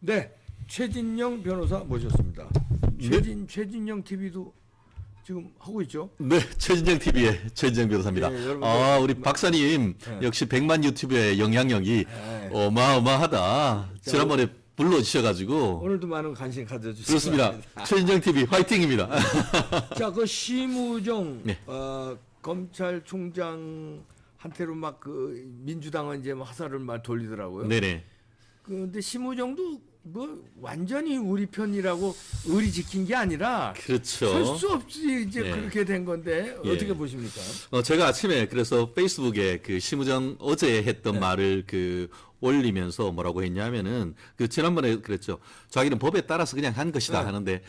네, 최진영 변호사 모셨습니다. 최진 최진영 TV도 지금 하고 있죠. 네, 최진정 TV의 최진정 변호사입니다. 네, 아, 우리 박사님 네. 역시 백만 유튜브의 영향력이 네. 어마어마하다. 지난번에 불러주셔가지고 오늘도 많은 관심 가져주시기 그렇습니다. 바랍니다. 최진정 TV 화이팅입니다. 자, 그 심우정 네. 어, 검찰총장 한테로 막 그 민주당은 이제 막 화살을 막 돌리더라고요. 네네. 그런데 심우정도 뭐 완전히 우리 편이라고 의리 지킨 게 아니라 그렇죠. 설수 없이 이제 네. 그렇게 된 건데 예. 어떻게 보십니까? 어, 제가 아침에 그래서 페이스북에 그 심우정 어제 했던 네. 말을 그 올리면서 뭐라고 했냐면은 그 지난번에 그랬죠. 자기는 법에 따라서 그냥 한 것이다 네. 하는데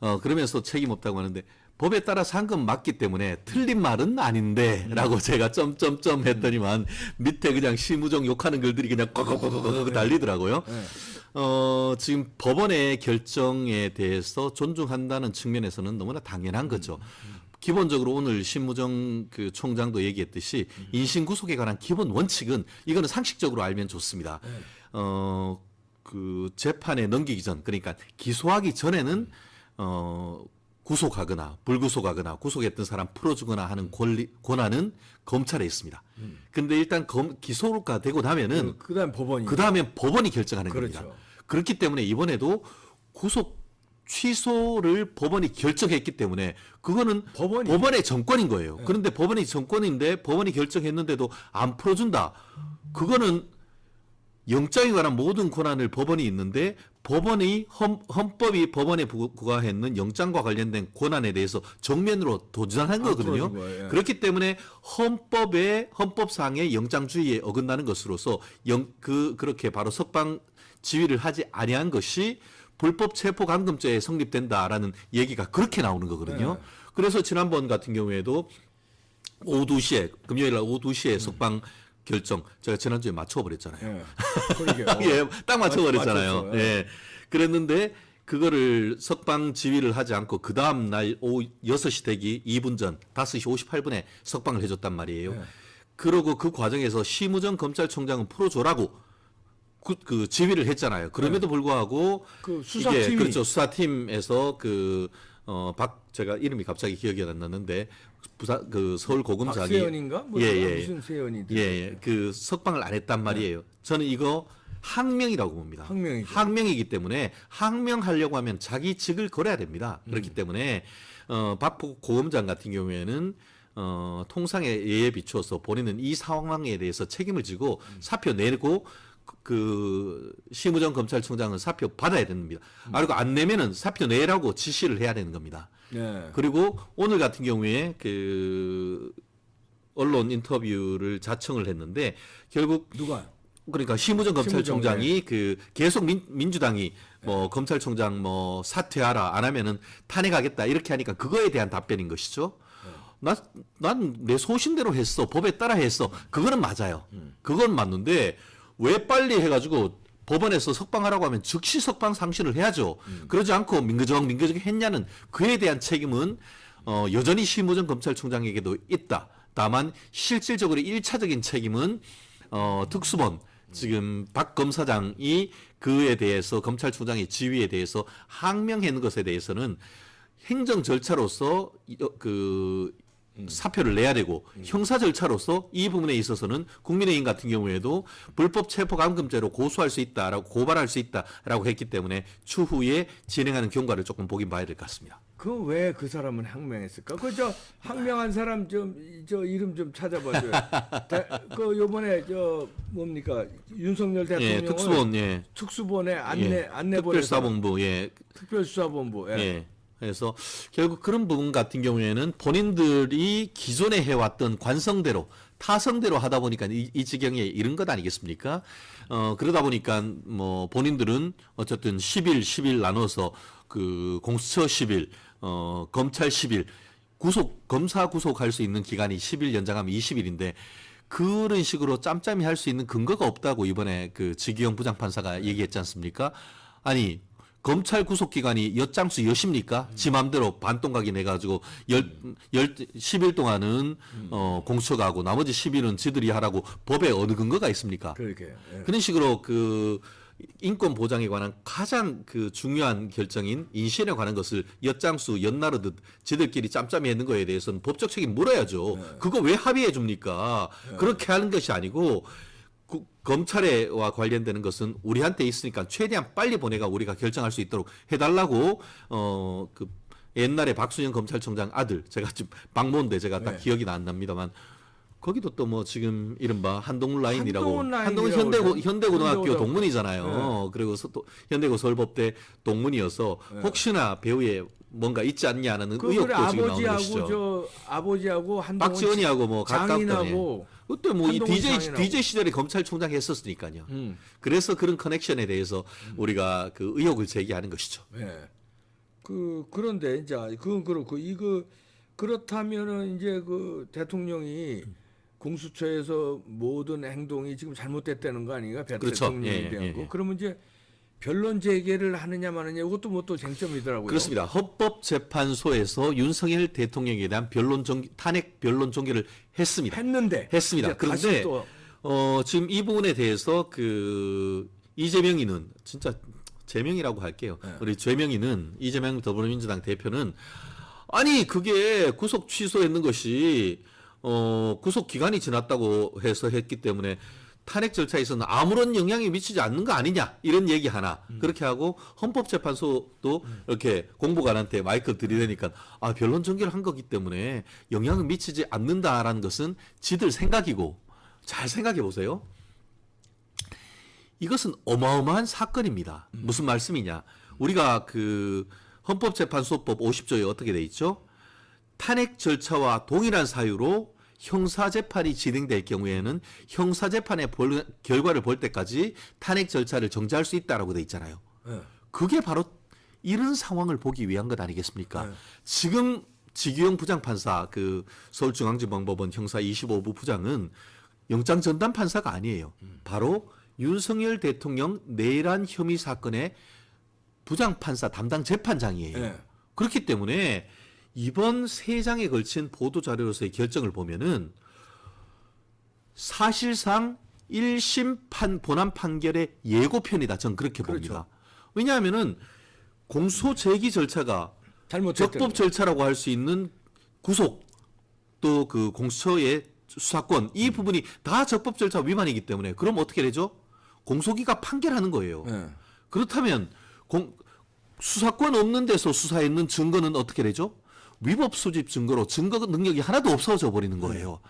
어 그러면서 책임 없다고 하는데 법에 따라서 한 건 맞기 때문에 틀린 말은 아닌데라고 제가 점점점 했더니만 밑에 그냥 심우정 욕하는 글들이 그냥 꺽꺽꺽꺽 달리더라고요. 네. 어, 지금 법원의 결정에 대해서 존중한다는 측면에서는 너무나 당연한 거죠. 기본적으로 오늘 신무정 그 총장도 얘기했듯이 인신 구속에 관한 기본 원칙은 이거는 상식적으로 알면 좋습니다. 어, 그 재판에 넘기기 전 그러니까 기소하기 전에는 어 구속하거나 불구속하거나 구속했던 사람 풀어주거나 하는 권리 권한은 검찰에 있습니다. 근데 일단 검 기소가 되고 나면은 그, 그다음 법원이 그 다음에 법원이 결정하는 그렇죠. 겁니다. 그렇기 때문에 이번에도 구속 취소를 법원이 결정했기 때문에 그거는 법원이- 법원의 정권인 거예요. 그런데 법원이 정권인데 법원이 결정했는데도 안 풀어준다. 그거는 영장에 관한 모든 권한을 법원이 있는데 법원이 헌, 헌법이 법원에 부- 부과했는 영장과 관련된 권한에 대해서 정면으로 도전한 안 거거든요. 거예요. 예. 그렇기 때문에 헌법의 헌법상의 영장주의에 어긋나는 것으로서 영, 그 그렇게 바로 석방 지위를 하지 아니한 것이 불법 체포 감금죄에 성립된다라는 얘기가 그렇게 나오는 거거든요. 네. 그래서 지난번 같은 경우에도 오후 2시에 금요일 날 오후 2시에 석방 결정 제가 지난주에 맞춰 버렸잖아요. 예. 예, 딱 맞춰버렸잖아요. 맞췄어요. 예. 그랬는데 그거를 석방 지휘를 하지 않고 그 다음 날 오후 6시 되기 2분 전 5시 58분에 석방을 해줬단 말이에요. 네. 그러고 그 과정에서 심우정 검찰총장은 풀어줘라고 그, 그 지휘를 했잖아요. 그럼에도 불구하고 네. 그 이게 수사팀이 그렇죠 수사팀에서 그 어 박 제가 이름이 갑자기 기억이 안 났는데 부산 그 서울 고검장이 박세연인가? 뭐 예, 예. 무슨 세연이 예, 예. 그 석방을 안 했단 말이에요. 저는 이거 항명이라고 봅니다. 항명이죠. 항명이기 때문에 항명하려고 하면 자기 직을 걸어야 됩니다. 그렇기 때문에 어, 박 고검장 같은 경우에는 어, 통상의 예에 비추어서 본인은 이 상황에 대해서 책임을 지고 사표 내고 그- 그 심우정 검찰총장은 사표 받아야 됩니다. 아, 그리고 안 내면은 사표 내라고 지시를 해야 되는 겁니다. 네. 그리고 오늘 같은 경우에 그 언론 인터뷰를 자청을 했는데 결국 누가? 그러니까 심우정 검찰총장이 그 계속 민, 민주당이 뭐 검찰총장 뭐 사퇴하라 안 하면은 탄핵하겠다 이렇게 하니까 그거에 대한 답변인 것이죠. 난내 소신대로 했어 법에 따라 했어 그거는 맞아요. 그건 맞는데 왜 빨리 해가지고 법원에서 석방하라고 하면 즉시 석방 상실을 해야죠. 그러지 않고 민거적 민거적 했냐는 그에 대한 책임은 어, 여전히 심우정 검찰총장에게도 있다. 다만 실질적으로 일차적인 책임은 어, 특수본 지금 박 검사장이 그에 대해서 검찰총장의 지위에 대해서 항명하는 것에 대해서는 행정 절차로서 그 사표를 내야 되고 형사 절차로서 이 부분에 있어서는 국민의힘 같은 경우에도 불법 체포 감금죄로 고소할 수 있다라고 고발할 수 있다라고 했기 때문에 추후에 진행하는 경과를 조금 보긴 봐야 될 것 같습니다. 그 왜 그 사람은 항명했을까? 그 저 항명한 사람 좀 저 이름 좀 찾아봐줘요. 대- 그 요번에 저 뭡니까 윤석열 예, 대통령을 특수본 예. 특수본에 안내 예, 안내본에서 특별사본부 예. 특별수사본부 예. 예. 그래서 결국 그런 부분 같은 경우에는 본인들이 기존에 해왔던 관성대로 타성대로 하다 보니까 이, 이 지경에 이른 것 아니겠습니까? 어, 그러다 보니까 뭐 본인들은 어쨌든 10일, 10일 나눠서 그 공수처 10일, 어, 검찰 10일, 구속, 검사 구속할 수 있는 기간이 10일 연장하면 20일인데 그런 식으로 짬짬이 할 수 있는 근거가 없다고 이번에 그 지기영 부장판사가 얘기했지 않습니까? 아니, 검찰 구속 기간이 엿장수 여십니까? 지 맘대로 반동각이 내 가지고 열, 열, 10일 동안은 어, 공처가 하고 나머지 10일은 지들이 하라고 법에 어느 근거가 있습니까? 그렇게 예. 그런 식으로 그 인권 보장에 관한 가장 그 중요한 결정인 인신에 관한 것을 엿장수 엿나르듯 지들끼리 짬짬이 했는 거에 대해서는 법적 책임 물어야죠. 네. 그거 왜 합의해 줍니까? 그렇게 하는 것이 아니고 구- 검찰에와 관련되는 것은 우리한테 있으니까 최대한 빨리 보내가 우리가 결정할 수 있도록 해달라고 어 그 옛날에 박순영 검찰총장 아들 제가 지금 박모인데 제가 딱 네. 기억이 안 납니다만 거기도 또 뭐 지금 이른바 한동훈 라인이라고 한동훈 현대고. 현대고등학교. 동문이잖아요. 그리고 서, 또 현대고 서울법대 동문이어서 네. 혹시나 배우에 뭔가 있지 않냐는 그 의혹도 그래 지금 나오는 것이죠. 저 아버지하고 한동훈 박지원이하고 뭐 가깝더니 그때 뭐이 한동훈 DJ 장인하고. DJ 시절에 검찰총장 했었으니까요. 음. 그래서 그런 커넥션에 대해서 우리가 그 의혹을 제기하는 것이죠. 예. 그 그런데 이제 그건 그렇고 이거 그렇다면은 이제 그 대통령이 공수처에서 모든 행동이 지금 잘못됐다는 거 아닌가? 배- 그렇죠. 대통령에 예, 예, 대한 예, 거. 예. 그러면 이제 변론 재개를 하느냐 마느냐 이것도 뭐 또 쟁점이더라고요. 그렇습니다. 헌법재판소에서 윤석열 대통령에 대한 변론 종 탄핵 변론 종결을 했습니다. 했는데 했습니다. 그런데 또 어, 지금 이 부분에 대해서 그 이재명이는 진짜 재명이라고 할게요. 네. 우리 죄명이는 이재명 더불어민주당 대표는 아니 그게 구속 취소했는 것이 어, 구속 기간이 지났다고 해서 했기 때문에 탄핵 절차에서는 아무런 영향이 미치지 않는 거 아니냐 이런 얘기 하나 음. 그렇게 하고 헌법재판소도 이렇게 공보관한테 마이크 들이대니까 아 변론 종결한 거기 때문에 영향을 미치지 않는다라는 것은 지들 생각이고 잘 생각해 보세요. 이것은 어마어마한 사건입니다. 무슨 말씀이냐? 우리가 그 헌법재판소법 50조에 어떻게 돼 있죠? 탄핵 절차와 동일한 사유로 형사 재판이 진행될 경우에는 형사 재판의 볼- 결과를 볼 때까지 탄핵 절차를 정지할 수 있다라고 돼 있잖아요. 예. 그게 바로 이런 상황을 보기 위한 것 아니겠습니까? 네. 지금 지규영 부장판사 그 서울중앙지방법원 형사 25부 부장은 영장 전담 판사가 아니에요. 바로 윤석열 대통령 내란 혐의 사건의 부장판사 담당 재판장이에요. 예. 그렇기 때문에 이번 세 장에 걸친 보도 자료로서의 결정을 보면은 사실상 1심 판 본안 판결의 예고편이다. 전 그렇게 그렇죠. 봅니다. 왜냐하면은 공소 제기 절차가 적법 절차라고 할 수 있는 구속 또 그 공수처의 수사권 이 부분이 다 적법 절차 위반이기 때문에 그럼 어떻게 되죠? 공소기가 판결하는 거예요. 거. 예. 그렇다면 공, 수사권 없는 데서 수사했는 증거는 어떻게 되죠? 위법 수집 증거로 증거 능력이 하나도 없어져 버리는 거예요.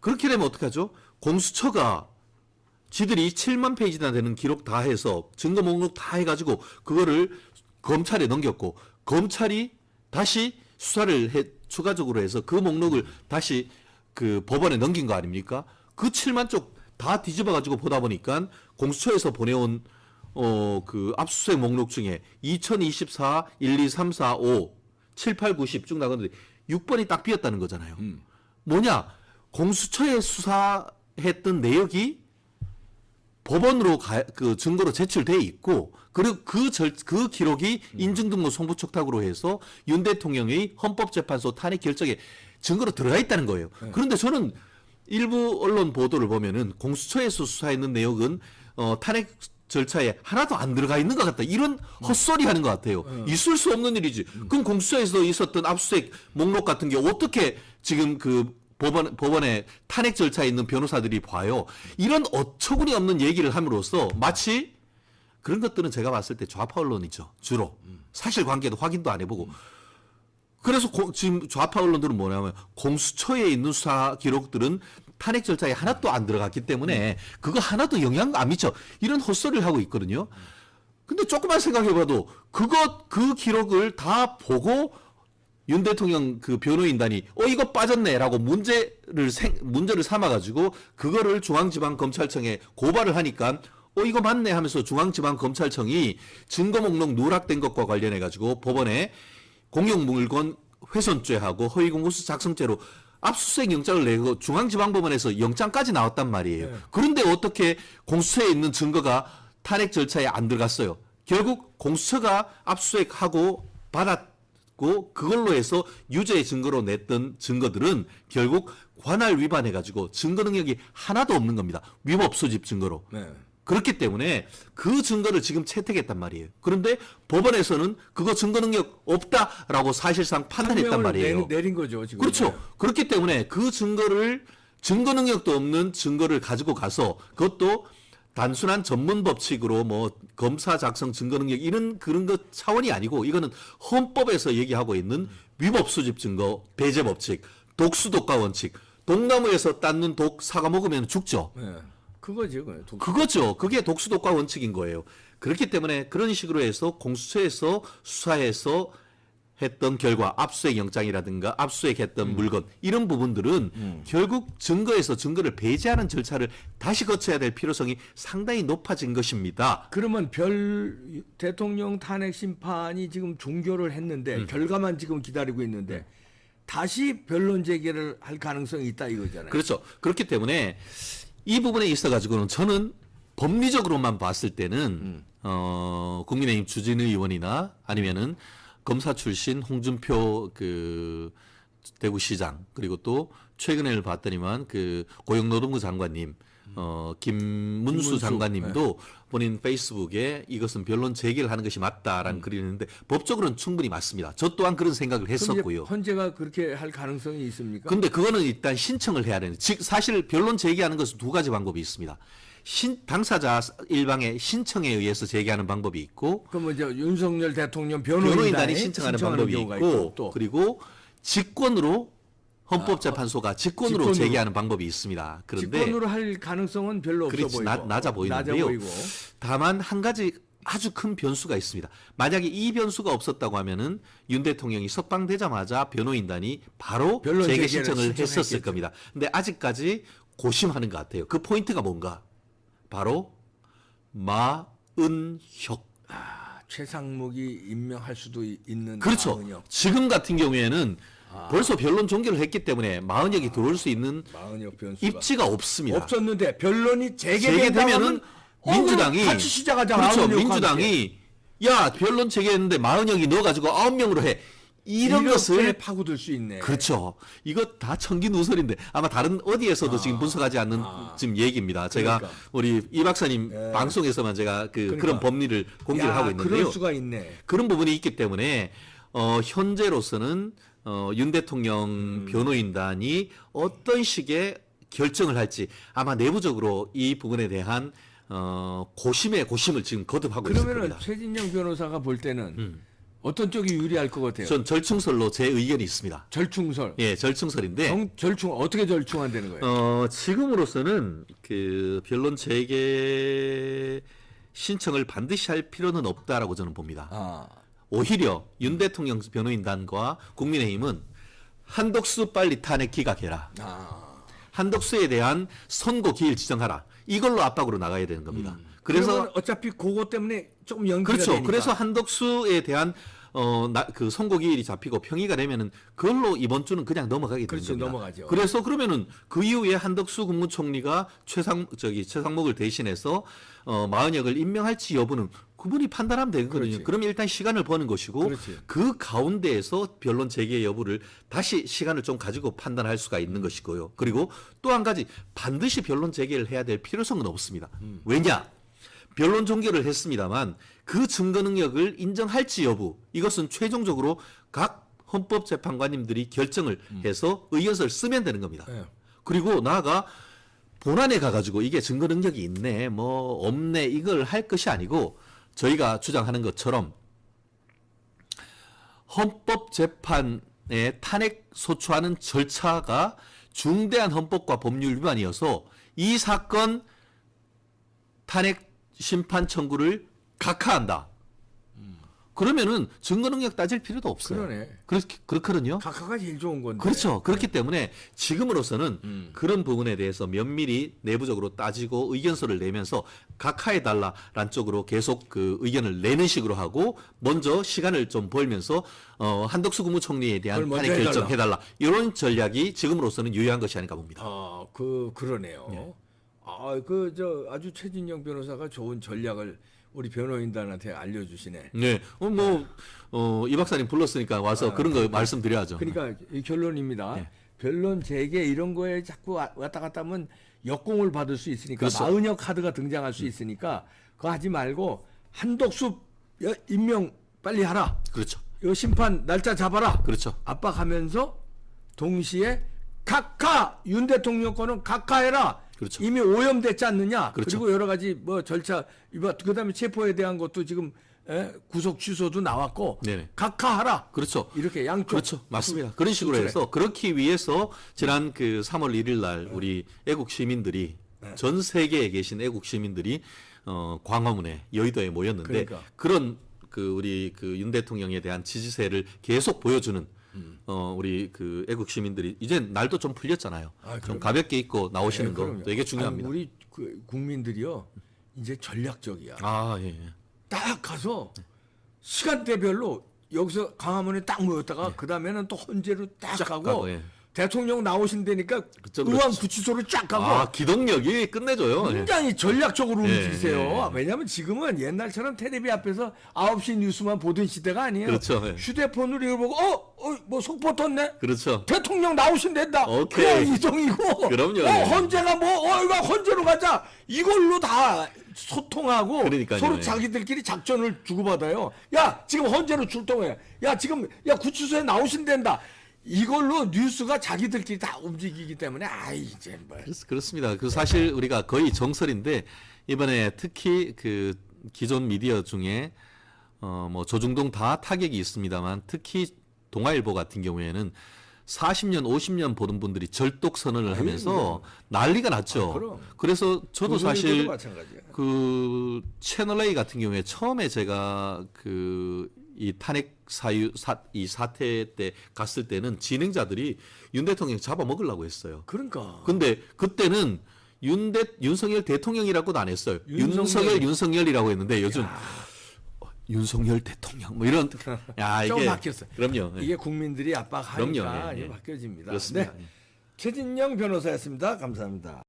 그렇게 되면 어떻게 하죠? 공수처가 지들이 7만 페이지나 되는 기록 다 해서 증거 목록 다 해가지고 그거를 검찰에 넘겼고 검찰이 다시 수사를 해 추가적으로 해서 그 목록을 다시 그 법원에 넘긴 거 아닙니까? 그 7만 쪽 다 뒤집어 가지고 보다 보니까 공수처에서 보내온 어 그 압수수색 목록 중에 2024 1 2 3 4 5 7 8 9 10쭉 나가는데 6번이 딱 비었다는 거잖아요. 뭐냐? 공수처에 수사했던 내역이 법원으로 가, 그 증거로 제출돼 있고 그리고 그, 절, 그 기록이 인증등록 송부촉탁으로 해서 윤 대통령의 헌법재판소 탄핵 결정에 증거로 들어가 있다는 거예요. 그런데 저는 일부 언론 보도를 보면은 공수처에서 수사했는 내용은 어, 탄핵 절차에 하나도 안 들어가 있는 것 같다. 이런 헛소리 하는 것 같아요. 있을 수 없는 일이지. 그럼 공수처에서 있었던 압수수색 목록 같은 게 어떻게 지금 그 법원, 법원에 탄핵 절차에 있는 변호사들이 봐요. 이런 어처구니 없는 얘기를 함으로써 마치 그런 것들은 제가 봤을 때 좌파 언론이죠. 주로. 사실 관계도 확인도 안 해보고. 그래서 고- 지금 좌파 언론들은 뭐냐면 공수처에 있는 수사 기록들은 탄핵 절차에 하나도 안 들어갔기 때문에 그거 하나도 영향 안 미쳐. 이런 헛소리를 하고 있거든요. 근데 조금만 생각해봐도 그거 그 기록을 다 보고 윤 대통령 그 변호인단이 어 이거 빠졌네라고 문제를 생, 문제를 삼아가지고 그거를 중앙지방검찰청에 고발을 하니까 어 이거 맞네 하면서 중앙지방검찰청이 증거 목록 누락된 것과 관련해 가지고 법원에 공용물건 훼손죄하고 허위공무수 작성죄로 압수수색 영장을 내고 중앙지방법원에서 영장까지 나왔단 말이에요. 네. 그런데 어떻게 공수처에 있는 증거가 탄핵 절차에 안 들어갔어요. 결국 공수처가 압수수색하고 받았고 그걸로 해서 유죄 증거로 냈던 증거들은 결국 관할 위반해 가지고 증거 능력이 하나도 없는 겁니다. 위법 수집 증거로. 네. 그렇기 때문에 그 증거를 지금 채택했단 말이에요. 그런데 법원에서는 그거 증거 능력 없다라고 사실상 판단했단 말이에요. 내, 내린 거죠 지금. 그렇죠. 그렇기 때문에 그 증거를 증거 능력도 없는 증거를 가지고 가서 그것도 단순한 전문 법칙으로 뭐 검사 작성 증거 능력 이런 그런 것 차원이 아니고 이거는 헌법에서 얘기하고 있는 위법 수집 증거 배제 법칙 독수독과 원칙 독나무에서 땄는 독 사과 먹으면 죽죠. 예. 그. 독- 그거죠. 그게 독수독과 원칙인 거예요. 그렇기 때문에 그런 식으로 해서 공수처에서 수사해서 했던 결과 압수수색 영장이라든가 압수수색했던 물건 이런 부분들은 결국 증거에서 증거를 배제하는 절차를 다시 거쳐야 될 필요성이 상당히 높아진 것입니다. 그러면 별 대통령 탄핵 심판이 지금 종결을 했는데 음. 결과만 지금 기다리고 있는데 다시 변론 제기를 할 가능성이 있다 이거잖아요. 그렇죠. 그렇기 때문에 이 부분에 있어 가지고는 저는 법리적으로만 봤을 때는 어 국민의힘 주진 의원이나 아니면은 검사 출신 홍준표 그 대구시장 그리고 또 최근에를 봤더니만 그 고용노동부 장관님 어 김문수 김문수, 장관님도 본인 페이스북에 이것은 변론 제기를 하는 것이 맞다라는 글이 있는데 법적으로는 충분히 맞습니다. 저 또한 그런 생각을 했었고요. 헌재가 그렇게 할 가능성이 있습니까? 근데 그거는 일단 신청을 해야 되는. 즉 사실 변론 제기하는 것은 두 가지 방법이 있습니다. 신 당사자 일방의 신청에 의해서 제기하는 방법이 있고 그럼 뭐 이제 윤석열 대통령 변호인단이, 변호인단이 신청하는 방법이 있고 또 그리고 직권으로 헌법재판소가 직권으로 직권으로. 제기하는 방법이 있습니다. 그런데 직권으로 할 가능성은 별로 없어 그렇지, 보이고 나- 낮아 보이는데요. 보이고. 다만 한 가지 아주 큰 변수가 있습니다. 만약에 이 변수가 없었다고 하면은 윤 대통령이 석방되자마자 변호인단이 바로 재개 신청을 했었을. 겁니다. 근데 아직까지 고심하는 것 같아요. 그 포인트가 뭔가? 바로 마은혁. 아, 최상목이 임명할 수도 이- 있는 그렇죠. 마흔역. 지금 같은 경우에는 아. 벌써 변론 종결을 했기 때문에 마은혁이 들어올 수 있는 마흔역 변수가 입지가 없습니다. 없었는데 변론이 재개되면은 민주당이 같이 시작하자 그렇죠. 민주당이 야 변론 재개했는데 마은혁이 넣어가지고 아홉 명으로 해 이런 것을 파고들 수 있네. 그렇죠. 이거 다 청기 누설인데 아마 다른 어디에서도 지금 분석하지 않는 아. 지금 얘기입니다. 제가 그러니까. 우리 이 박사님 예. 방송에서만 제가 그 그러니까. 그런 법리를 공개를 야, 하고 있는데요. 그럴 수가 있네. 그런 부분이 있기 때문에 어, 현재로서는 어, 윤 대통령 음. 변호인단이 어떤 식의 결정을 할지 아마 내부적으로 이 부분에 대한 어, 고심의 고심을 지금 거듭하고 그러면은 겁니다. 최진영 변호사가 볼 때는 음. 어떤 쪽이 유리할 것 같아요? 전 절충설로 제 의견이 있습니다. 절충설. 예, 절충설인데 정- 절충 어떻게 절충한다는 거예요? 어, 지금으로서는 그 변론 재개 신청을 반드시 할 필요는 없다라고 저는 봅니다. 아, 오히려 윤 대통령 변호인단과 국민의힘은 한덕수 빨리 탄핵 기각해라. 아. 한덕수에 대한 선고 기일 지정하라. 이걸로 압박으로 나가야 되는 겁니다. 그래서 그러면 어차피 그거 때문에 조금 연기가 그렇죠. 되니까. 그래서 한덕수에 대한 어, 나, 그 선고 기일이 잡히고 평의가 되면은 그걸로 이번 주는 그냥 넘어가게 그렇죠. 겁니다. 넘어가죠. 그래서 그러면은 그 이후에 한덕수 국무총리가 최상 저기 최상목을 대신해서 어, 마은혁을 임명할지 여부는 그분이 판단하면 되거든요. 그렇지. 그럼 일단 시간을 버는 것이고 그렇지. 그 가운데에서 변론 재개 여부를 다시 시간을 좀 가지고 판단할 수가 있는 것이고요. 그리고 또 한 가지 반드시 변론 재개를 해야 될 필요성은 없습니다. 음. 왜냐? 변론 종결을 했습니다만 그 증거 능력을 인정할지 여부 이것은 최종적으로 각 헌법재판관님들이 결정을 해서 의견서를 쓰면 되는 겁니다. 예. 그리고 나아가 본안에 가가지고 이게 증거 능력이 있네, 뭐 없네 이걸 할 것이 아니고 저희가 주장하는 것처럼 헌법재판에 탄핵 소추하는 절차가 중대한 헌법과 법률 위반이어서 이 사건 탄핵 심판 청구를 각하한다. 그러면은 증거 능력 따질 필요도 없어요. 그러네. 그렇, 그렇거든요. 각하가 제일 좋은 건데. 그렇죠. 그렇기 때문에 지금으로서는 음. 그런 부분에 대해서 면밀히 내부적으로 따지고 의견서를 내면서 각하해 달라란 쪽으로 계속 그 의견을 내는 식으로 하고 먼저 시간을 좀 벌면서 어 한덕수 국무총리에 대한 탄핵 결정 해달라. 해달라 이런 전략이 지금으로서는 유효한 것이 아닌가 봅니다. 아, 그 그러네요. 네. 아, 그 저 아주 최진영 변호사가 좋은 전략을 우리 변호인단한테 알려주시네. 네, 어, 뭐, 어, 이 박사님 불렀으니까 와서 그런 거 말씀드려야죠. 그러니까 이 결론입니다. 네. 변론 재개 이런 거에 자꾸 와- 왔다 갔다 하면 역공을 받을 수 있으니까 그렇죠. 마은혁 카드가 등장할 수 있으니까 그거 하지 말고 한덕수 여- 임명 빨리 하라. 그렇죠. 요 심판 날짜 잡아라. 그렇죠. 압박하면서 동시에 각하 윤 대통령 거는 각하해라. 그렇죠. 이미 오염됐지 않느냐. 그 그렇죠. 리고 여러 가지 뭐 절차 그다음에 체포에 대한 것도 지금 에, 구속 취소도 나왔고 네네. 각하하라. 그렇죠. 이렇게 양쪽 그렇죠. 맞습니다. 그런 식으로 수출해. 해서 그렇기 위해서 지난 그 3월 1일 날 우리 애국 시민들이 네. 전 세계에 계신 애국 시민들이 어 광화문에 여의도에 모였는데 그러니까. 그런 그 우리 그 윤 대통령에 대한 지지세를 계속 보여주는 어 우리 그 애국 시민들이 이제 날도 좀 풀렸잖아요. 아, 좀 그럼요. 가볍게 입고 나오시는 네, 거. 되게 중요합니다. 아니, 우리 그 국민들이요 이제 전략적이야. 아 예. 예. 딱 가서 시간대별로 여기서 강화문에 딱 모였다가 그 다음에는 또 헌재로 딱, 쫙 가고, 가고, 예. 대통령 나오신다니까 그쵸, 의왕 그렇죠. 구치소로 쫙 가고 아 기동력이 끝내줘요. 예. 굉장히 전략적으로 예, 움직이세요. 예. 왜냐하면 지금은 옛날처럼 텔레비 앞에서 9시 뉴스만 보던 시대가 아니에요. 그렇죠, 예. 휴대폰으로 이걸 보고 어? 어? 뭐 속보 떴네? 그렇죠. 대통령 나오신댄다. 오케이. 그냥 이동이고. 그럼요, 어, 예. 헌재가 뭐, 어, 이거 헌재로 가자. 이걸로 다 소통하고 그러니까요, 서로 예. 자기들끼리 작전을 주고받아요. 야, 지금 헌재로 출동해. 야, 지금 야 구치소에 나오신댄다. 이걸로 뉴스가 자기들끼리 다 움직이기 때문에 아 이제 뭐 그렇- 그렇 습니다. 그 사실 우리가 거의 정설인데 이번에 특히 그 기존 미디어 중에 어 뭐 조중동 다 타격이 있습니다만 특히 동아일보 같은 경우에는 40년, 50년 보는 분들이 절독 선언을 하면서 난리가 났죠. 아. 그래서 저도 사실. 그 채널 A 같은 경우에 처음에 제가 그 이 탄핵 사유 사, 이 사태 때 갔을 때는 진행자들이 윤 대통령 잡아먹으려고 했어요. 그러니까 근데 그때는 윤대 윤석열 대통령이라고도 안 했어요. 윤석열. 윤석열 윤석열이라고 했는데 요즘 어, 윤석열 대통령 뭐 이런 야좀 이게 바뀌었어요. 그럼요. 예. 이게 국민들이 압박하니까 그럼요. 예, 예. 바뀌어집니다. 그렇습니다. 네. 최진영 변호사였습니다. 감사합니다.